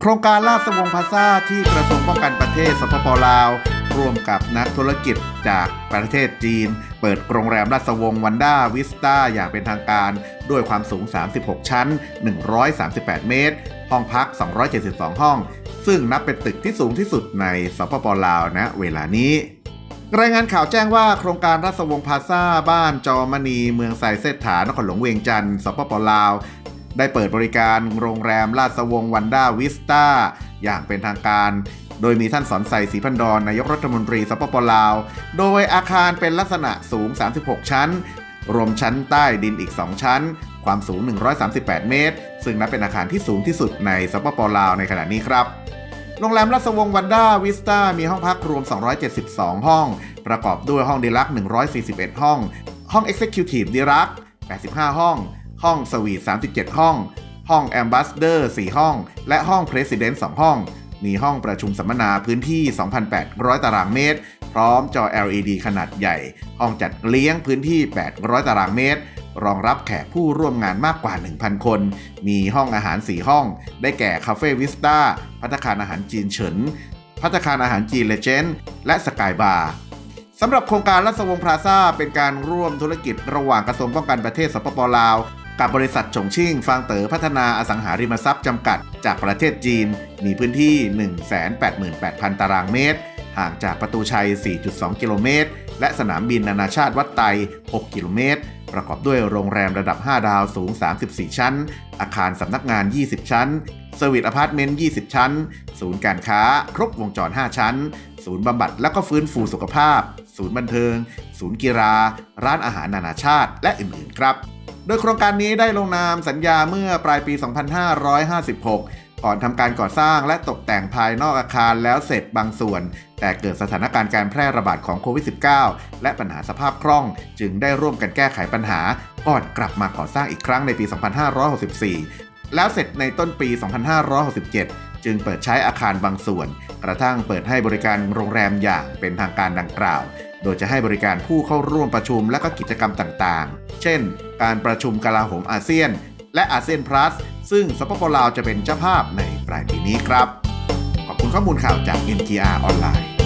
โครงการลาดสวงพาซาที่กระทรวงป้องกันประเทศสปปลาว ร่วมกับนักธุรกิจจากประเทศจีน เปิดโรงแรมลาดสวงวันด้าวิสตาอย่างเป็นทางการ ด้วยความสูง 36 ชั้น 138 เมตร ห้องพัก 272 ห้อง ซึ่งนับเป็นตึกที่สูงที่สุดในสปปลาวณเวลานี้ รายงานข่าวแจ้งว่าโครงการรัศวงศ์พาซ่าบ้านจอมณี เมืองไซเซตฐานครหลวงเวียงจันทร์สปปลาว ได้เปิดบริการโรงแรมราชวงศ์วันด้าวิสตาอย่างเป็นทางการ โดยมีท่านสอนใสศรีพันดรนายกรัฐมนตรีสปปลาว โดยอาคารเป็นลักษณะสูง 36 ชั้น รวมชั้นใต้ดินอีก 2 ชั้น ความสูง 138 เมตร ซึ่งนับเป็นอาคารที่สูงที่สุดในสปปลาวในขณะนี้ครับ โรงแรมรัศวงศ์วันด้าวิสตามีห้องพักรวม 272 ห้อง ประกอบด้วยห้องดีลักซ์141 ห้อง ห้อง Executive ดีลักซ์85 ห้อง ห้องสวีท 37 ห้อง ห้อง Ambassador 4 ห้อง และห้อง President 2 ห้อง มีห้องประชุมสัมมนาพื้นที่ 2,800 ตารางเมตร พร้อมจอ LED ขนาดใหญ่ ห้องจัดเลี้ยงพื้นที่ 800 ตารางเมตร รองรับแขกผู้ร่วมงานมากกว่า 1,000 คน มีห้องอาหาร 4 ห้อง ได้แก่คาเฟ่วิสตาพัตตาคารอาหารจีนเฉิน พัตตาคารอาหารจีนเลเจนด์และสกายบาร์สำหรับโครงการรัศวงพลาซ่าเป็นการร่วมธุรกิจระหว่างกระทรวงป้องกันประเทศสปปลาว กับบริษัทฉงชิ่งฟางเต๋อพัฒนาอสังหาริมทรัพย์จำกัด จากประเทศจีน มีพื้นที่ 188,000 ตารางเมตร ห่างจากประตูชัย 4.2 กิโลเมตร และสนามบินนานาชาติวัดไต 6 กิโลเมตร ประกอบด้วยโรงแรมระดับ 5 ดาวสูง 34 ชั้น อาคารสำนักงาน 20 ชั้นเซอร์วิสอพาร์ตเมนต์ 20 ชั้น ศูนย์การค้า ครบวงจร 5 ชั้น ศูนย์บำบัดและก็ฟื้นฟูสุขภาพ ศูนย์บันเทิง ศูนย์กีฬา ร้านอาหารนานาชาติ และอื่น ๆ ครับ โดยโครงการนี้ได้ลงนามสัญญาเมื่อปลายปี 2556 ก่อนทำการก่อสร้างและตกแต่งภายนอกอาคารแล้วเสร็จบางส่วน แต่เกิดสถานการณ์การแพร่ระบาดของโควิด -19 และปัญหาสภาพคล่อง จึงได้ร่วมกันแก้ไขปัญหาก่อนกลับมาก่อสร้างอีกครั้งในปี 2564 แล้วเสร็จในต้นปี 2567จึงเปิดใช้อาคารบางส่วน กระทั่งเปิดให้บริการโรงแรมอย่างเป็นทางการดังกล่าว โดยจะให้บริการผู้เข้าร่วมประชุมและก็กิจกรรมต่างๆ เช่น การประชุมกลาโหมอาเซียน และอาเซียนพลัส ซึ่งสปปลาวจะเป็นเจ้าภาพในปลายปีนี้ครับ ข้อมูลข่าวจาก NTR ออนไลน์